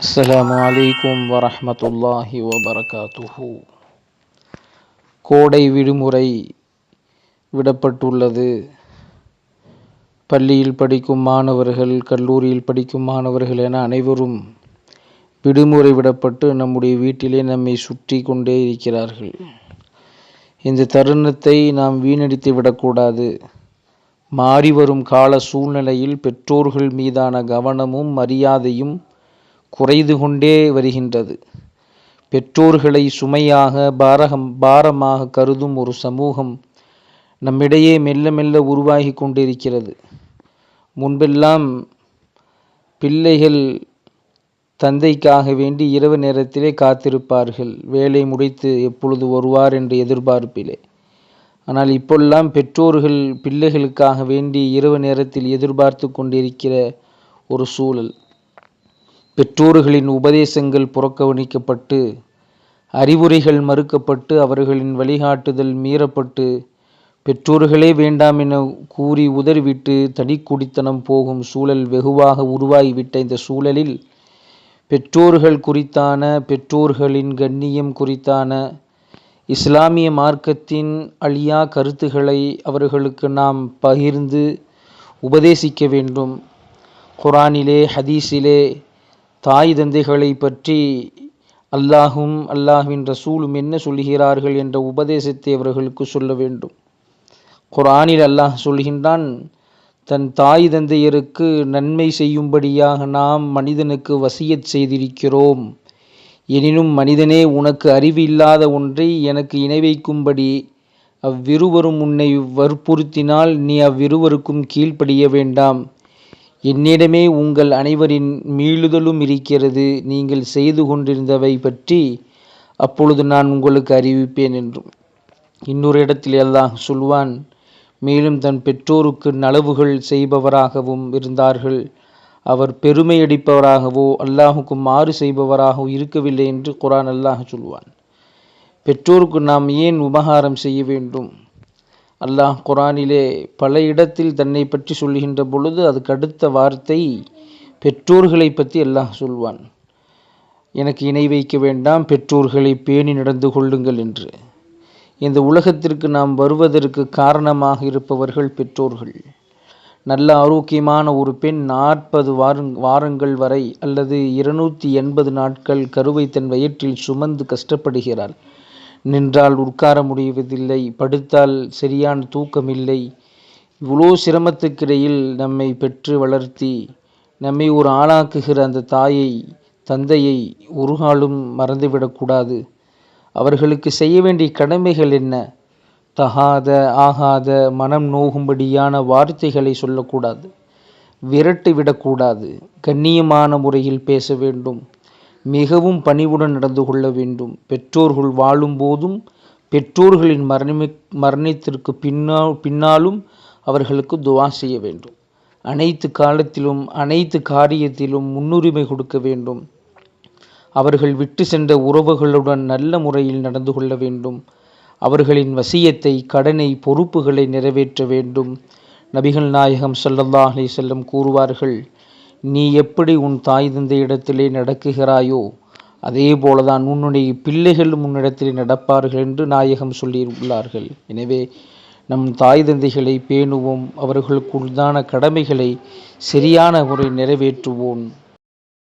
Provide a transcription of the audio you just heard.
அஸ்லாம் அலைக்கும் வரமத்துல்லாஹி வபரகாத்துஹு கோடை விடுமுறை விடப்பட்டுள்ளது. பள்ளியில் படிக்கும் மாணவர்கள் கல்லூரியில் படிக்கும் மாணவர்கள் என அனைவரும் விடுமுறை விடப்பட்டு நம்முடைய வீட்டிலே நம்மை சுற்றி கொண்டே இருக்கிறார்கள். இந்த தருணத்தை நாம் வீணடித்து விடக்கூடாது. மாறி வரும் கால சூழ்நிலையில் பெற்றோர்கள் மீதான கவனமும் மரியாதையும் குறைந்து கொண்டே வருகின்றது. பெற்றோர்களை சுமையாக பாரகம் பாரமாக கருதும் ஒரு சமூகம் நம்மிடையே மெல்ல மெல்ல உருவாகி கொண்டிருக்கிறது. முன்பெல்லாம் பிள்ளைகள் தந்தைக்காக வேண்டி இரவு நேரத்திலே காத்திருப்பார்கள். வேலை முடித்து எப்பொழுது வருவார் என்று எதிர்பார்ப்பிலே. ஆனால் இப்பொல்லாம் பெற்றோர்கள் பிள்ளைகளுக்காக வேண்டி இரவு நேரத்தில் எதிர்பார்த்து கொண்டிருக்கிற ஒரு சூழல். பெற்றோர்களின் உபதேசங்கள் புறக்கவணிக்கப்பட்டு அறிவுரைகள் மறுக்கப்பட்டு அவர்களின் வழிகாட்டுதல் மீறப்பட்டு பெற்றோர்களே வேண்டாம் என கூறி உதறிவிட்டு தனி குடித்தனம் போகும் சூழல் வெகுவாக உருவாகிவிட்ட இந்த சூழலில் பெற்றோர்கள் குறித்தான பெற்றோர்களின் கண்ணியம் குறித்தான இஸ்லாமிய மார்க்கத்தின் அழியா கருத்துக்களை அவர்களுக்கு நாம் பகிர்ந்து உபதேசிக்க வேண்டும். குரானிலே ஹதீஸிலே தாய் தந்தைகளை பற்றி அல்லாஹும் அல்லாஹ்வின் ரசூலும் என்ன சொல்கிறார்கள் என்ற உபதேசத்தை அவர்களுக்கு சொல்ல வேண்டும். குரானில் அல்லாஹ் சொல்கின்றான் தன் தாய் தந்தையருக்கு நன்மை செய்யும்படியாக நாம் மனிதனுக்கு வசியத் செய்திருக்கிறோம். எனினும் மனிதனே உனக்கு அறிவு இல்லாத ஒன்றை எனக்கு இணை வைக்கும்படி அவ்விருவரும் உன்னை வற்புறுத்தினால் நீ அவ்விருவருக்கும் கீழ்ப்படிய வேண்டாம். என்னிடமே உங்கள் அனைவரின் மீளுதலும் இருக்கிறது. நீங்கள் செய்து கொண்டிருந்தவை பற்றி அப்பொழுது நான் உங்களுக்கு அறிவிப்பேன் என்றும். இன்னொரு இடத்தில் அல்லாஹ் சொல்வான் மேலும் தன் பெற்றோருக்கு நலவுகள் செய்பவராகவும் இருந்தார்கள். அவர் பெருமை அடிப்பவராகவோ அல்லாஹுக்கு மாறு செய்பவராகவோ இருக்கவில்லை என்று குரான் அல்லாஹ் சொல்வான். பெற்றோருக்கு நாம் ஏன் உபகாரம் செய்ய வேண்டும்? அல்லாஹ் குரானிலே பல இடத்தில் தன்னை பற்றி சொல்கின்ற பொழுது அதுக்கு அடுத்த வார்த்தை பெற்றோர்களை பற்றி அல்லாஹ் சொல்வான். எனக்கு இணை வைக்க வேண்டாம் பெற்றோர்களை பேணி நடந்து கொள்ளுங்கள் என்று. இந்த உலகத்திற்கு நாம் வருவதற்கு காரணமாக இருப்பவர்கள் பெற்றோர்கள். நல்ல ஆரோக்கியமான ஒரு பெண் நாற்பது வாரங் வாரங்கள் வரை அல்லது இருநூற்றி எண்பது நாட்கள் கருவை தன் வயிற்றில் சுமந்து கஷ்டப்படுகிறாள். நின்றால் உட்கார முடிவதில்லை படுத்தால் சரியான தூக்கமில்லை. இவ்வளோ சிரமத்துக்கிடையில் நம்மை பெற்று வளர்த்தி நம்மை ஒரு ஆளாக்குகிற அந்த தாயை தந்தையை ஒரு காலும் மறந்துவிடக்கூடாது அவர்களுக்கு செய்ய வேண்டிய கடமைகள் என்ன? தகாத ஆகாத மனம் நோகும்படியான வார்த்தைகளை சொல்லக்கூடாது. விரட்டி விடக்கூடாது கண்ணியமான முறையில் பேச வேண்டும். மிகவும் பணிவுடன் நடந்து கொள்ள வேண்டும். பெற்றோர்கள் வாழும்போதும் பெற்றோர்களின் மரணி மரணத்திற்கு பின்னா பின்னாலும் அவர்களுக்கு துவா செய்ய வேண்டும். அனைத்து காலத்திலும் அனைத்து காரியத்திலும் முன்னுரிமை கொடுக்க வேண்டும். அவர்கள் விட்டு சென்ற உறவுகளுடன் நல்ல முறையில் நடந்து கொள்ள வேண்டும். அவர்களின் வசியத்தை கடனை பொறுப்புகளை நிறைவேற்ற வேண்டும். நபிகள் நாயகம் சல்லல்லா அலி செல்லம் கூறுவார்கள் நீ எப்படி உன் தாய் தந்தை இடத்திலே நடக்குகிறாயோ அதே போலதான் உன்னுடைய பிள்ளைகளும் உன்னிடத்திலே நடப்பார்கள் என்று நாயகம் சொல்லியுள்ளார்கள். எனவே நம் தாய் தந்தைகளை பேணுவோம் அவர்களுக்கு உண்டான கடமைகளை சரியான முறை நிறைவேற்றுவோம்.